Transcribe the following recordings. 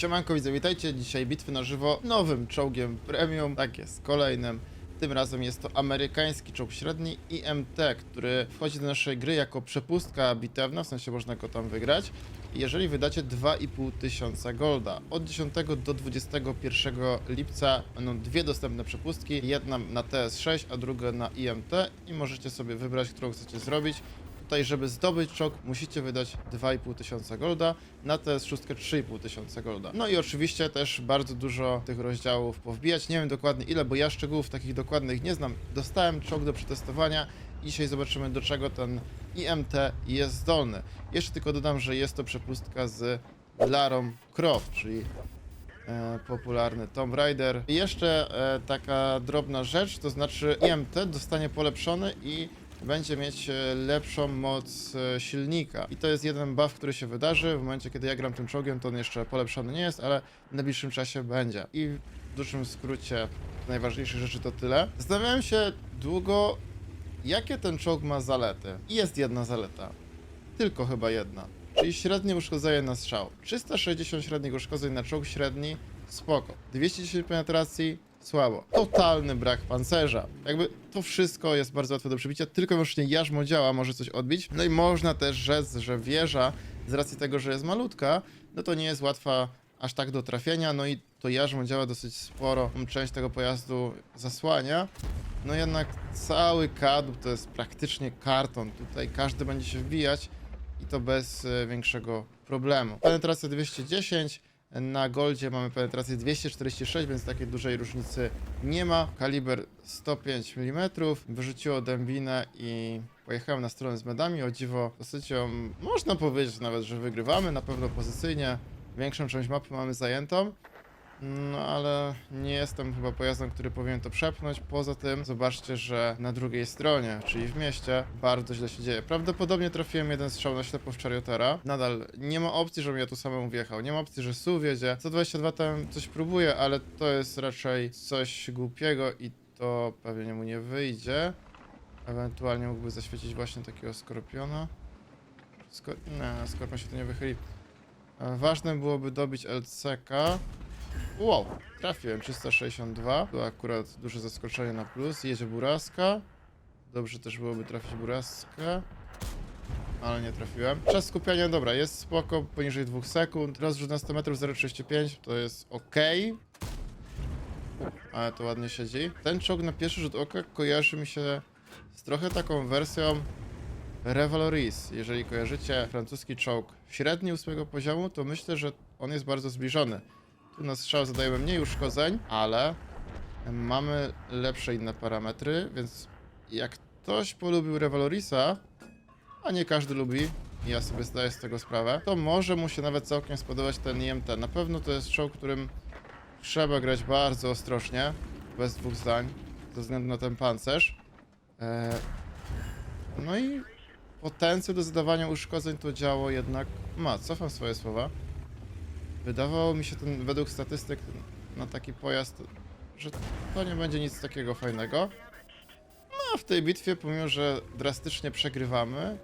Siemanko widzowie, witajcie. Dzisiaj bitwy na żywo nowym czołgiem premium. Tak jest, kolejnym. Tym razem jest to amerykański czołg średni IMT, który wchodzi do naszej gry jako przepustka bitewna, w sensie można go tam wygrać. Jeżeli wydacie 2,5 tysiąca golda. Od 10 do 21 lipca będą dwie dostępne przepustki. Jedna na TS6, a druga na IMT i możecie sobie wybrać, którą chcecie zrobić. Tutaj, żeby zdobyć czołg, musicie wydać 2,5 tysiąca golda, na TS6 3,5 tysiąca golda. No i oczywiście też bardzo dużo tych rozdziałów powbijać. Nie wiem dokładnie ile, bo ja szczegółów takich dokładnych nie znam. Dostałem czołg do przetestowania. Dzisiaj zobaczymy do czego ten IMT jest zdolny. Jeszcze tylko dodam, że jest to przepustka z Larą Croft, czyli e, popularny Tomb Raider. I jeszcze e, taka drobna rzecz, to znaczy IMT dostanie polepszony i będzie mieć e, lepszą moc e, silnika. I to jest jeden buff, który się wydarzy. W momencie, kiedy ja gram tym czołgiem, to on jeszcze polepszony nie jest, ale w najbliższym czasie będzie. I w dużym skrócie najważniejsze rzeczy to tyle. Zastanawiałem się długo, jakie ten czołg ma zalety. I jest jedna zaleta. Tylko chyba jedna. Czyli średnie uszkodzenie na strzał. 360 średnich uszkodzeń na czołg średni, spoko. 210 penetracji, słabo. Totalny brak pancerza. Jakby to wszystko jest bardzo łatwe do przebicia, tylko i wyłącznie jarzmo działa, może coś odbić. No i można też rzec, że wieża, z racji tego, że jest malutka, no to nie jest łatwa aż tak do trafienia, no i to jarzmo działa dosyć sporo, część tego pojazdu zasłania. No jednak cały kadłub to jest praktycznie karton, tutaj każdy będzie się wbijać i to bez e, większego problemu. Penetracja 210, na Goldzie mamy penetrację 246, więc takiej dużej różnicy nie ma. Kaliber 105 mm, wyrzuciło dębinę i pojechałem na stronę z medami. O dziwo, dosyć można powiedzieć nawet, że wygrywamy, na pewno pozycyjnie. Większą część mapy mamy zajętą. No ale nie jestem chyba pojazdem, który powinien to przepchnąć. Poza tym zobaczcie, że na drugiej stronie, czyli w mieście, bardzo źle się dzieje. Prawdopodobnie trafiłem jeden strzał na ślepo w Chariotera. Nadal nie ma opcji, żebym ja tu samemu wjechał. Nie ma opcji, że SU wiedzie. 122 tam coś próbuje, ale to jest raczej coś głupiego i to pewnie mu nie wyjdzie. Ewentualnie mógłby zaświecić właśnie takiego skorpiona. Skor nie, skorpion się tu nie wychyli. E, Ważne byłoby dobić LCK. Wow, trafiłem 362. To akurat duże zaskoczenie na plus. Jedzie Buraska. Dobrze też byłoby trafić Buraskę. Ale nie trafiłem. Czas skupiania, dobra, jest spoko, poniżej 2 sekund. Rozrzut na 100 metrów 0,35 to jest ok. Ale to ładnie siedzi. Ten czołg na pierwszy rzut oka kojarzy mi się z trochę taką wersją Revaloris. Jeżeli kojarzycie francuski czołg średni ósmego poziomu, to myślę, że on jest bardzo zbliżony. Na strzał zadajemy mniej uszkodzeń, ale mamy lepsze inne parametry, więc jak ktoś polubił Revalorisa, a nie każdy lubi, ja sobie zdaję z tego sprawę, to może mu się nawet całkiem spodobać ten IMT. Na pewno to jest czołg, którym trzeba grać bardzo ostrożnie, bez dwóch zdań, ze względu na ten pancerz. E, no i potencjał do zadawania uszkodzeń to działo jednak ma. Cofam swoje słowa. Wydawało mi się ten, według statystyk na taki pojazd, że to nie będzie nic takiego fajnego. No a w tej bitwie, pomimo że drastycznie przegrywamy,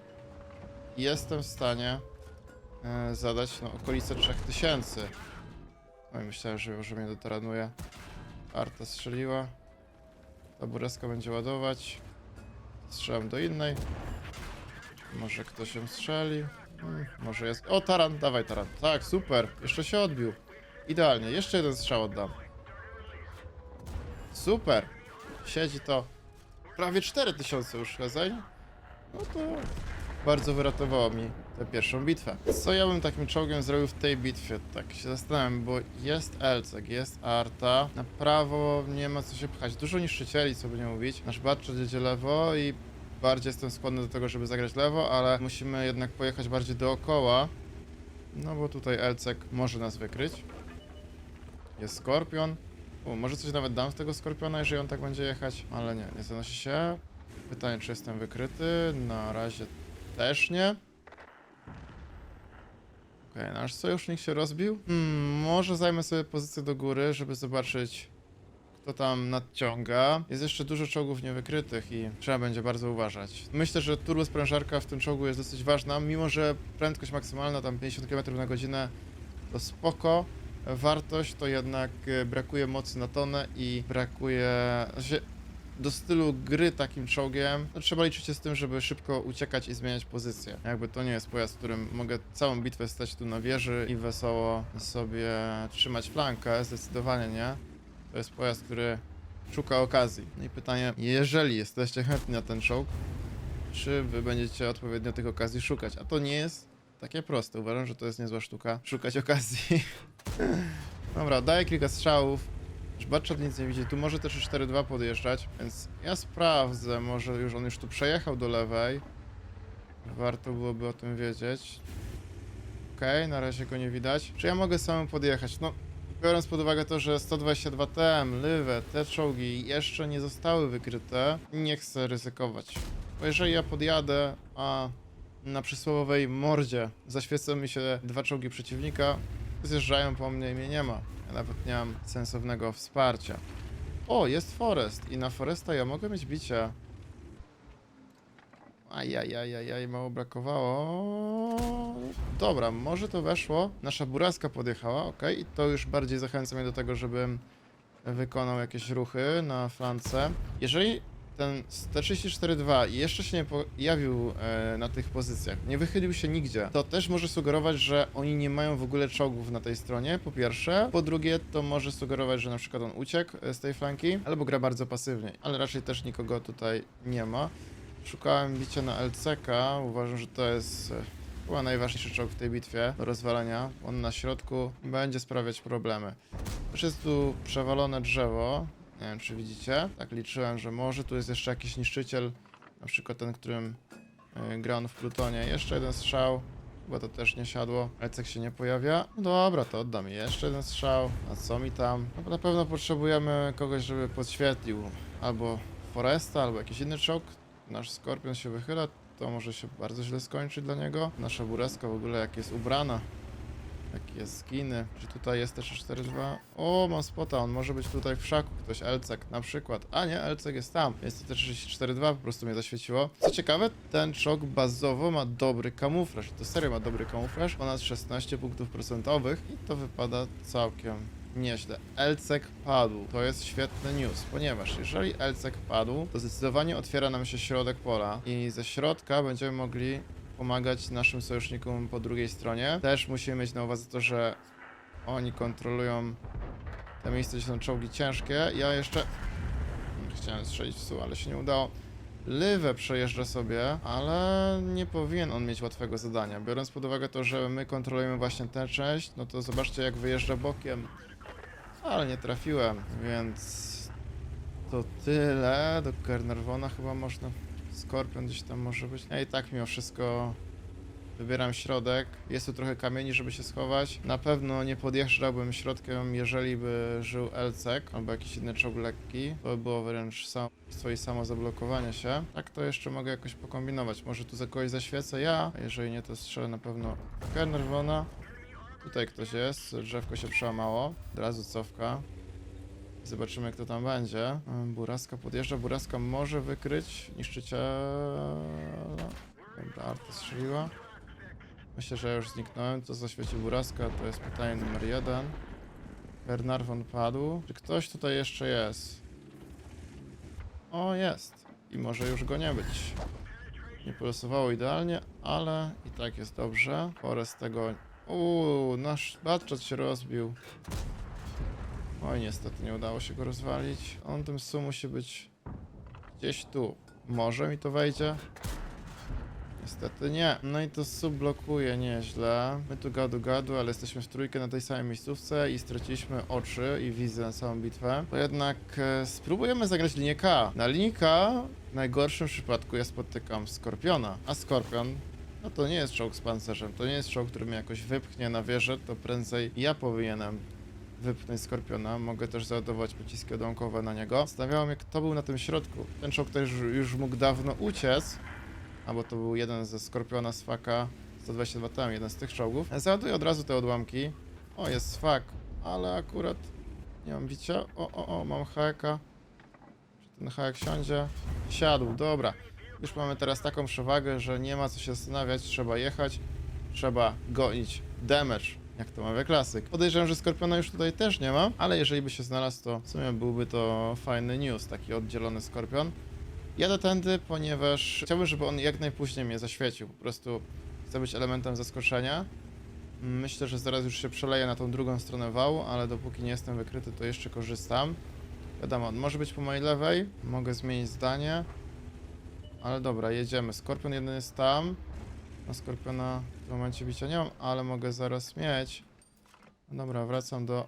jestem w stanie e, zadać no, okolice 3000. No i myślałem, że już mnie dotaranuje. Arta strzeliła. Ta bureska będzie ładować. Strzelam do innej. Może ktoś ją strzeli. Może jest. O, taran, dawaj taran. Tak, super. Jeszcze się odbił. Idealnie. Jeszcze jeden strzał oddam. Super. Siedzi to. Prawie 4000 uszkodzeń. No to bardzo wyratowało mi tę pierwszą bitwę. Co ja bym takim czołgiem zrobił w tej bitwie? Tak się zastanawiam, bo jest Elcek, jest Arta. Na prawo nie ma co się pchać. Dużo niszczycieli, co by nie mówić. Nasz Batchet jedzie lewo i bardziej jestem skłonny do tego, żeby zagrać lewo, ale musimy jednak pojechać bardziej dookoła. No bo tutaj Elcek może nas wykryć. Jest Skorpion. U, może coś nawet dam z tego Skorpiona, jeżeli on tak będzie jechać, ale nie, nie zanosi się. Pytanie, czy jestem wykryty? Na razie też nie. Okej, nasz sojusznik się rozbił. Hmm, może zajmę sobie pozycję do góry, żeby zobaczyć, kto tam nadciąga. Jest jeszcze dużo czołgów niewykrytych i trzeba będzie bardzo uważać. Myślę, że turbosprężarka w tym czołgu jest dosyć ważna, mimo że prędkość maksymalna tam 50 km na godzinę to spoko, wartość, to jednak e, brakuje mocy na tonę i brakuje... Do stylu gry takim czołgiem, no trzeba liczyć się z tym, żeby szybko uciekać i zmieniać pozycję. Jakby to nie jest pojazd, którym mogę całą bitwę stać tu na wieży i wesoło sobie trzymać flankę, zdecydowanie nie. To jest pojazd, który szuka okazji. No i pytanie, jeżeli jesteście chętni na ten czołg, czy wy będziecie odpowiednio tych okazji szukać? A to nie jest takie proste. Uważam, że to jest niezła sztuka szukać okazji. Dobra, daję kilka strzałów. Żbaczat nic nie widzi. Tu może też 4-2 podjeżdżać, więc ja sprawdzę. Może już on już tu przejechał do lewej. Warto byłoby o tym wiedzieć. Okej, na razie go nie widać. Czy ja mogę samemu podjechać? No, biorąc pod uwagę to, że 122 TM, Lywe, te czołgi jeszcze nie zostały wykryte, nie chcę ryzykować. Bo jeżeli ja podjadę, a na przysłowowej mordzie zaświecą mi się dwa czołgi przeciwnika, zjeżdżają po mnie i mnie nie ma. Ja nawet nie mam sensownego wsparcia. O, jest Forest i na Foresta ja mogę mieć bicie. Ajajajajaj, mało brakowało. Dobra, może to weszło. Nasza buraska podjechała, ok. I to już bardziej zachęca mnie do tego, żebym wykonał jakieś ruchy na flance. Jeżeli ten T-34-2 jeszcze się nie pojawił e, na tych pozycjach, nie wychylił się nigdzie, to też może sugerować, że oni nie mają w ogóle czołgów na tej stronie, po pierwsze. Po drugie, to może sugerować, że na przykład on uciekł e, z tej flanki, albo gra bardzo pasywnie, ale raczej też nikogo tutaj nie ma. Szukałem bicia na LCK, uważam, że to jest e, chyba najważniejszy czołg w tej bitwie do rozwalenia. On na środku będzie sprawiać problemy. Też jest tu przewalone drzewo, nie wiem czy widzicie, tak liczyłem, że może tu jest jeszcze jakiś niszczyciel, na przykład ten, którym y, gra on w Plutonie. Jeszcze jeden strzał, chyba to też nie siadło, Lecek się nie pojawia. No dobra, to oddam jeszcze jeden strzał, a co mi tam? No, na pewno potrzebujemy kogoś, żeby podświetlił albo Foresta, albo jakiś inny czołg. Nasz Skorpion się wychyla, to może się bardzo źle skończyć dla niego. Nasza Bureska w ogóle jak jest ubrana, Jakie skiny. Czy tutaj jest też 4-2? O, mam spota, on może być tutaj w szaku. Ktoś Elcek na przykład. A nie, Elcek jest tam. Jest to też 4-2, po prostu mnie zaświeciło. Co ciekawe, ten czołg bazowo ma dobry kamuflaż. To serio ma dobry kamuflaż. Ponad 16 punktów procentowych i to wypada całkiem nieźle. Elcek padł. To jest świetny news, ponieważ jeżeli Elcek padł, to zdecydowanie otwiera nam się środek pola i ze środka będziemy mogli pomagać naszym sojusznikom po drugiej stronie. Też musimy mieć na uwadze to, że oni kontrolują te miejsca, gdzie są czołgi ciężkie. Ja jeszcze chciałem strzelić w sół, ale się nie udało. Lywę przejeżdża sobie, ale nie powinien on mieć łatwego zadania. Biorąc pod uwagę to, że my kontrolujemy właśnie tę część, no to zobaczcie jak wyjeżdża bokiem. Ale nie trafiłem, więc to tyle. Do Kernerwona chyba można Skorpion gdzieś tam może być. Ja i tak mimo wszystko wybieram środek. Jest tu trochę kamieni, żeby się schować. Na pewno nie podjeżdżałbym środkiem, jeżeli by żył Elcek albo jakiś inny czołg lekki. To by było wręcz sam, swoje samo zablokowanie się. Tak to jeszcze mogę jakoś pokombinować. Może tu za kogoś zaświecę ja, a jeżeli nie, to strzelę na pewno Kernerwona. Tutaj ktoś jest, drzewko się przełamało. Od razu cofka. Zobaczymy, kto tam będzie. Ym, Buraska podjeżdża. Buraska może wykryć niszczyciela. Dobra, Arta strzeliła. Myślę, że już zniknąłem. Co zaświeci Buraska? To jest pytanie numer jeden. Bernarwon padł. Czy ktoś tutaj jeszcze jest? O, jest. I może już go nie być. Nie polosowało idealnie, ale i tak jest dobrze. Forest tego... Uuu, nasz Batchat się rozbił. Oj, niestety nie udało się go rozwalić. On tym su musi być gdzieś tu. Może mi to wejdzie? Niestety nie. No i to sub blokuje nieźle. My tu gadu gadu, ale jesteśmy w trójkę na tej samej miejscówce i straciliśmy oczy i wizję na całą bitwę. To jednak e, spróbujemy zagrać linię K. Na linii K w najgorszym przypadku ja spotykam Skorpiona, a Skorpion no to nie jest czołg z pancerzem, to nie jest czołg, który mnie jakoś wypchnie na wieżę, to prędzej ja powinienem wypchnąć Skorpiona. Mogę też załadować pociski odłamkowe na niego. Stawiało mnie, kto był na tym środku. Ten czołg też już mógł dawno uciec, albo to był jeden ze Skorpiona z Faka 122 tam, jeden z tych czołgów. Załaduję od razu te odłamki. O, jest Swak, ale akurat nie mam bicia. O, o, o, mam haka. Czy ten hak siądzie? Siadł, dobra. Już mamy teraz taką przewagę, że nie ma co się zastanawiać, trzeba jechać, trzeba gonić damage jak to mawia klasyk. Podejrzewam, że Skorpiona już tutaj też nie ma, ale jeżeli by się znalazł, to w sumie byłby to fajny news, taki oddzielony Skorpion. Jadę tędy, ponieważ chciałbym, żeby on jak najpóźniej mnie zaświecił. Po prostu chcę być elementem zaskoczenia. Myślę, że zaraz już się przeleję na tą drugą stronę wału, ale dopóki nie jestem wykryty, to jeszcze korzystam. Wiadomo, on może być po mojej lewej, mogę zmienić zdanie. Ale dobra, jedziemy. Skorpion jeden jest tam. Na Skorpiona w momencie bicia nie mam, ale mogę zaraz mieć. Dobra, wracam do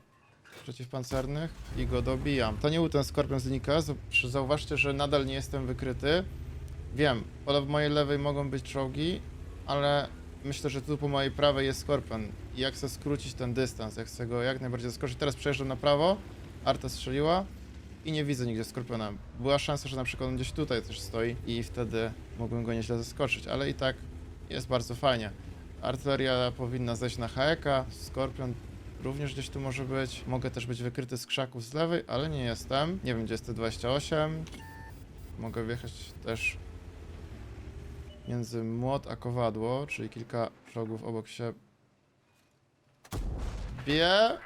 przeciwpancernych i go dobijam. To nie był ten Skorpion z Nika. Zau- Zauważcie, że nadal nie jestem wykryty. Wiem, po mojej lewej mogą być czołgi, ale myślę, że tu po mojej prawej jest Skorpion. I jak chcę skrócić ten dystans, jak chcę go jak najbardziej zaskoczyć. Teraz przejeżdżam na prawo, Arta strzeliła i nie widzę nigdzie Skorpiona. Była szansa, że na przykład on gdzieś tutaj też stoi i wtedy mógłbym go nieźle zaskoczyć, ale i tak jest bardzo fajnie. Artyleria powinna zejść na HEK-a, Skorpion również gdzieś tu może być. Mogę też być wykryty z krzaków z lewej, ale nie jestem. Nie wiem, gdzie jest T28. Mogę wjechać też między młot a kowadło, czyli kilka czołgów obok się. Wie.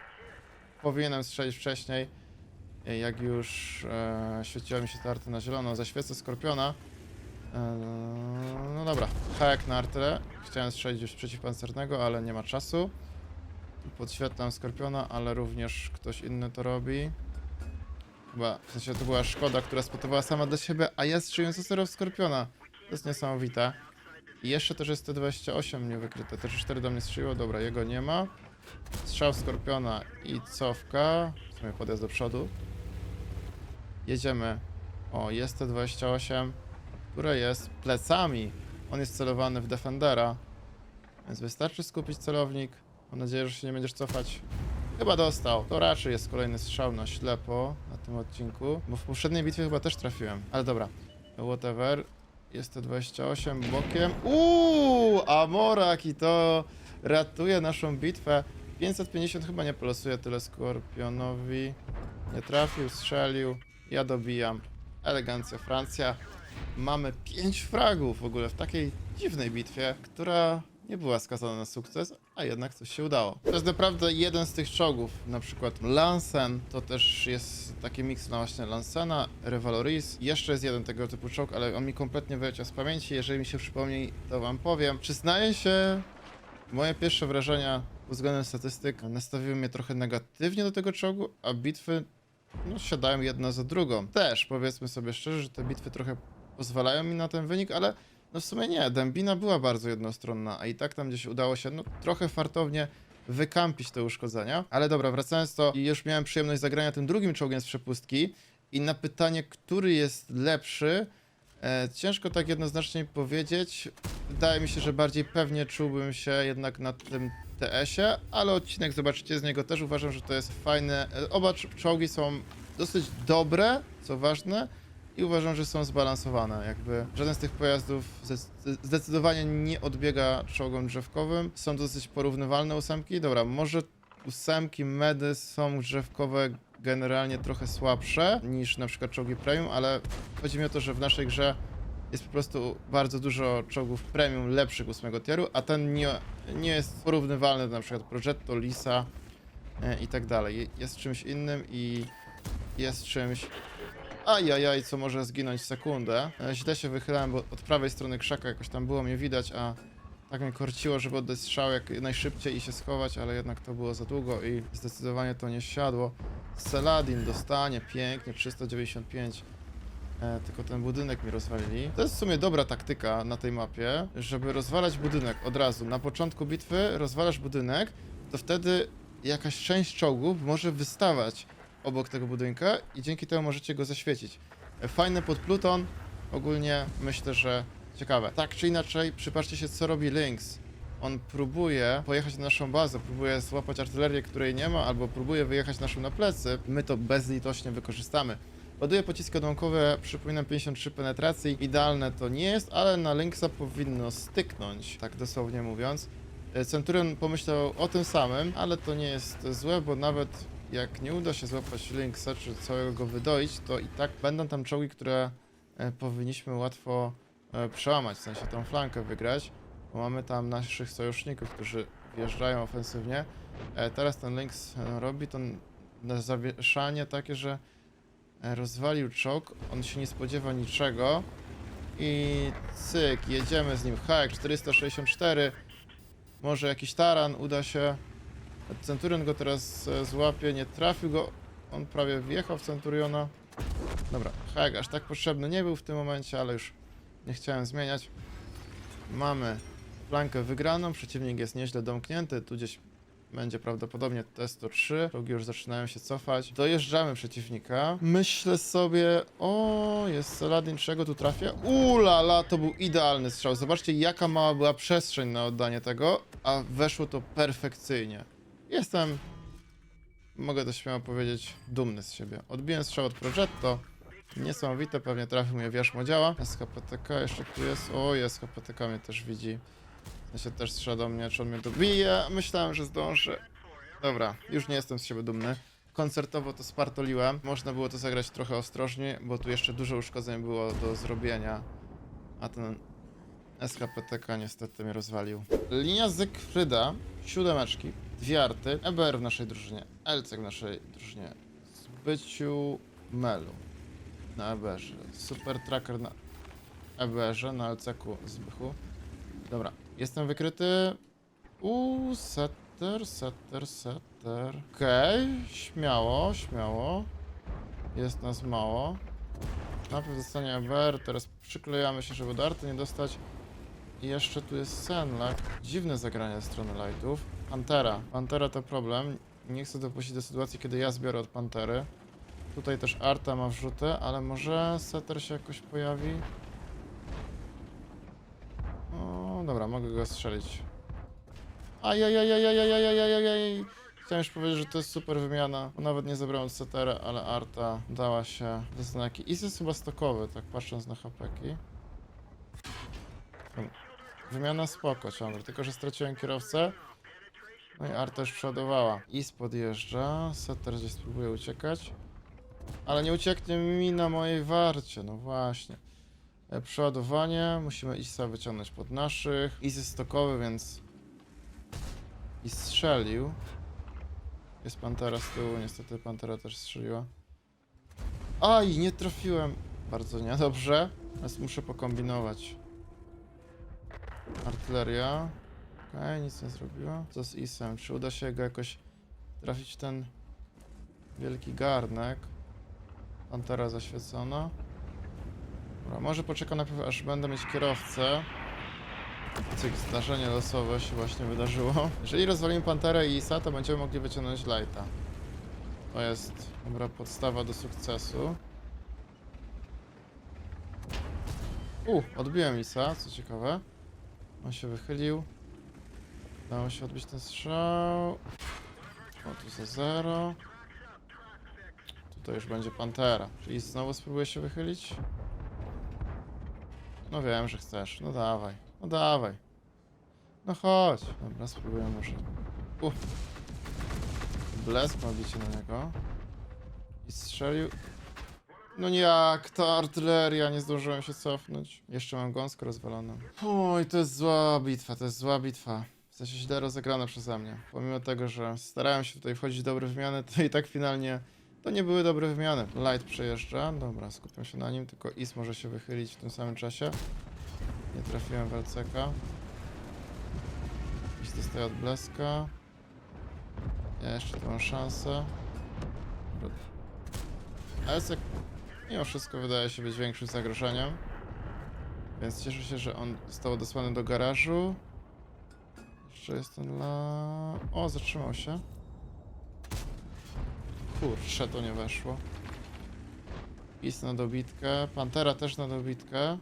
Powinienem strzelić wcześniej. Jak już e, świeciła mi się ta arta na zielono, zaświecę Skorpiona. E, no dobra, hak na artę. Chciałem strzelić już przeciwpancernego, ale nie ma czasu. Podświetlam Skorpiona, ale również ktoś inny to robi. Chyba, w sensie to była Szkoda, która spotowała sama dla siebie, a ja strzeliłem w Skorpiona. To jest niesamowite. I jeszcze też jest T28 mnie wykryte. Też 4 do mnie strzeliło, dobra, jego nie ma. Strzał Skorpiona i cofka. Sumie podjazd do przodu. Jedziemy. O, jest T28, które jest plecami. On jest celowany w Defendera. Więc wystarczy skupić celownik. Mam nadzieję, że się nie będziesz cofać. Chyba dostał. To raczej jest kolejny strzał na ślepo na tym odcinku. Bo w poprzedniej bitwie chyba też trafiłem. Ale dobra. Whatever. Jest T28 bokiem. Uuu, Amorak i to ratuje naszą bitwę. 550 chyba nie polosuje tyle Skorpionowi. Nie trafił, strzelił. Ja dobijam. Elegancja Francja. Mamy 5 fragów w ogóle w takiej dziwnej bitwie, która nie była skazana na sukces, a jednak coś się udało. To jest naprawdę jeden z tych czołgów, na przykład Lansen, to też jest taki miks na właśnie Lansena, Revaloris. Jeszcze jest jeden tego typu czołg, ale on mi kompletnie wyleciał z pamięci. Jeżeli mi się przypomni, to wam powiem. Przyznaję się, moje pierwsze wrażenia pod względem statystyk nastawiły mnie trochę negatywnie do tego czołgu, a bitwy no, siadają jedna za drugą. Też powiedzmy sobie szczerze, że te bitwy trochę pozwalają mi na ten wynik, ale no w sumie nie. Dębina była bardzo jednostronna, a i tak tam gdzieś udało się no, trochę fartownie wykampić te uszkodzenia. Ale dobra, wracając to, już miałem przyjemność zagrania tym drugim czołgiem z przepustki i na pytanie, który jest lepszy, e, ciężko tak jednoznacznie powiedzieć. Wydaje mi się, że bardziej pewnie czułbym się jednak na tym TS-ie, ale odcinek zobaczycie z niego też. Uważam, że to jest fajne. E, Oba cz- czołgi są dosyć dobre, co ważne, i uważam, że są zbalansowane. Jakby żaden z tych pojazdów zde- zdecydowanie nie odbiega czołgom drzewkowym. Są dosyć porównywalne ósemki. Dobra, może ósemki medy są drzewkowe generalnie trochę słabsze niż na przykład czołgi premium, ale chodzi mi o to, że w naszej grze jest po prostu bardzo dużo czołgów premium lepszych ósmego tieru, a ten nie, nie jest porównywalny do na przykład Progetto, Lisa e, i tak dalej. Je- Jest czymś innym i jest czymś Ajajaj, co może zginąć sekundę. E, Źle się wychylałem, bo od prawej strony krzaka jakoś tam było mnie widać, a tak mnie korciło, żeby oddać strzał jak najszybciej i się schować, ale jednak to było za długo i zdecydowanie to nie siadło. Seladin dostanie pięknie, 395. E, tylko ten budynek mi rozwalili. To jest w sumie dobra taktyka na tej mapie, żeby rozwalać budynek od razu. Na początku bitwy rozwalasz budynek, to wtedy jakaś część czołgów może wystawać obok tego budynka i dzięki temu możecie go zaświecić. E, Fajny pod Pluton, ogólnie myślę, że ciekawe. Tak czy inaczej, przypatrzcie się co robi Lynx. On próbuje pojechać na naszą bazę, próbuje złapać artylerię, której nie ma, albo próbuje wyjechać naszą na plecy. My to bezlitośnie wykorzystamy. Ładuje pociski odłamkowe, przypominam 53 penetracji. Idealne to nie jest, ale na Lynxa powinno styknąć, tak dosłownie mówiąc. E, Centurion pomyślał o tym samym, ale to nie jest złe, bo nawet jak nie uda się złapać Lynxa, czy całego go wydoić, to i tak będą tam czołgi, które e, powinniśmy łatwo e, przełamać, w sensie tą flankę wygrać, bo mamy tam naszych sojuszników, którzy wjeżdżają ofensywnie. Teraz ten Lynx robi to zawieszanie takie, że rozwalił czołg, on się nie spodziewa niczego i cyk, jedziemy z nim. Hack 464, może jakiś taran uda się. Centurion go teraz e, złapie, nie trafił go, on prawie wjechał w Centuriona. Dobra, hack aż tak potrzebny nie był w tym momencie, ale już nie chciałem zmieniać. Mamy flankę wygraną, przeciwnik jest nieźle domknięty, tu gdzieś będzie prawdopodobnie T-103. Czołgi już zaczynają się cofać. Dojeżdżamy przeciwnika. Myślę sobie, o, jest Saladin, czego tu trafię? Ulala, to był idealny strzał. Zobaczcie, jaka mała była przestrzeń na oddanie tego, a weszło to perfekcyjnie. Jestem, mogę to śmiało powiedzieć, dumny z siebie. Odbiłem strzał od Progetto. Niesamowite, pewnie trafił mnie wierzmo działa. SHPTK jeszcze tu jest. O, jest SHPTK mnie też widzi. Ja się też strzela do mnie, czy on mnie dobije. Myślałem, że zdąży. Dobra, już nie jestem z siebie dumny. Koncertowo to spartoliłem. Można było to zagrać trochę ostrożniej, bo tu jeszcze dużo uszkodzeń było do zrobienia. A ten SHPTK niestety mnie rozwalił. Linia Zygfryda, siódemeczki, dwie arty, EBR w naszej drużynie, LC w naszej drużynie, Zbyciu Melu na EBR-ze, Super Tracker na EBR-ze, na LC-ku Zbychu. Dobra, jestem wykryty. Uuu, setter, setter, setter. Okej, śmiało, śmiało. Jest nas mało. Najpierw dostanie EBR, teraz przyklejamy się, żeby do arty nie dostać. I jeszcze tu jest Senlak. Dziwne zagranie ze strony lightów. Pantera. Pantera to problem. Nie chcę dopuścić do sytuacji, kiedy ja zbiorę od Pantery. Tutaj też Arta ma wrzutę, ale może Setter się jakoś pojawi. Dobra, mogę go strzelić. Ajajajajajajajajajajaj. Chciałem już powiedzieć, że to jest super wymiana. Nawet nie zabrałem od Settera, ale Arta dała się do znaki. Is jest chyba stokowy, tak patrząc na hapeki. Wymiana spoko ciągle, tylko że straciłem kierowcę. No i Arta już przeładowała. Is podjeżdża, Setter gdzieś spróbuje uciekać. Ale nie ucieknie mi na mojej warcie, no właśnie. E, Przeładowanie, musimy Isa wyciągnąć pod naszych. Is jest stokowy, więc... I strzelił. Jest Pantera z tyłu, niestety Pantera też strzeliła. Aj, nie trafiłem. Bardzo niedobrze, więc muszę pokombinować. Artyleria. Okej, nic nie zrobiła. Co z Isem? Czy uda się go jakoś trafić w ten wielki garnek? Pantera zaświecona. Dobra, może poczekam najpierw aż będę mieć kierowcę. Cyk, zdarzenie losowe się właśnie wydarzyło. Jeżeli rozwalimy Panterę i Isa, to będziemy mogli wyciągnąć Lighta. To jest dobra podstawa do sukcesu. U, odbiłem Isa, co ciekawe. On się wychylił. Udało się odbić ten strzał. O, tu za zero. Tutaj już będzie Pantera. Czyli znowu spróbuję się wychylić? No wiem, że chcesz. No dawaj. No dawaj. No chodź. Dobra, spróbuję może. Uff. Blesk ma bicie na niego. I strzelił. No jak ta artyleria, nie zdążyłem się cofnąć. Jeszcze mam gąskę rozwaloną. Oj, to jest zła bitwa, to jest zła bitwa. W sensie źle rozegrana przeze mnie. Pomimo tego, że starałem się tutaj wchodzić w dobre wymiany, to i tak finalnie to nie były dobre wymiany. Light przejeżdża. Dobra, skupiam się na nim, tylko Is może się wychylić w tym samym czasie. Nie trafiłem w LCK. Is dostaje od bleska. Ja jeszcze tu mam szansę. LCK mimo wszystko wydaje się być większym zagrożeniem. Więc cieszę się, że on został odesłany do garażu. Jeszcze jest ten la... O, zatrzymał się. Kurczę, to nie weszło. Is na dobitkę. Pantera też na dobitkę.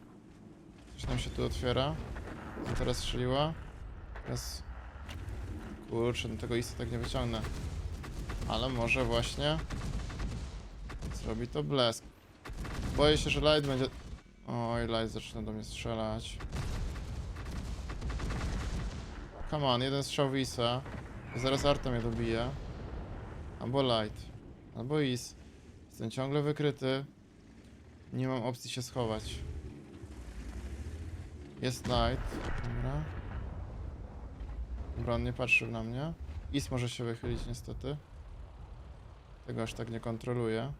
Coś nam się tu otwiera. Pantera strzeliła. Teraz... Kurczę, no tego Isa tak nie wyciągnę. Ale może właśnie... Zrobi to blesk. Boję się, że Light będzie... Oj, Light zaczyna do mnie strzelać. Come on, jeden strzał w Isa. Zaraz Arta mnie dobije. Albo Light. Albo Is. Jestem ciągle wykryty. Nie mam opcji się schować. Jest Light. Dobra. Dobra, on nie patrzył na mnie. Is może się wychylić niestety. Tego aż tak nie kontroluję.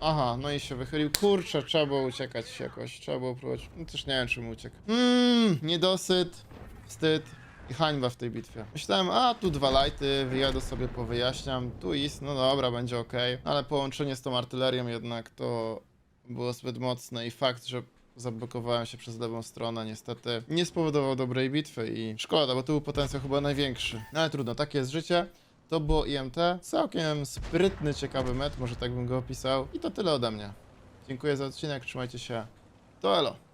Aha, no i się wychylił. Kurczę, trzeba było uciekać jakoś. Trzeba było próbować. No też nie wiem, czym uciekł. Mmm, niedosyt, wstyd i hańba w tej bitwie. Myślałem, a tu dwa lighty, wyjadę sobie, powyjaśniam. Tu is, no dobra, będzie ok. Ale połączenie z tą artylerią jednak to było zbyt mocne i fakt, że zablokowałem się przez lewą stronę, niestety nie spowodował dobrej bitwy i szkoda, bo tu był potencjał chyba największy. No ale trudno, takie jest życie. To było IMT. Całkiem sprytny, ciekawy met, może tak bym go opisał. I to tyle ode mnie. Dziękuję za odcinek, trzymajcie się. To elo.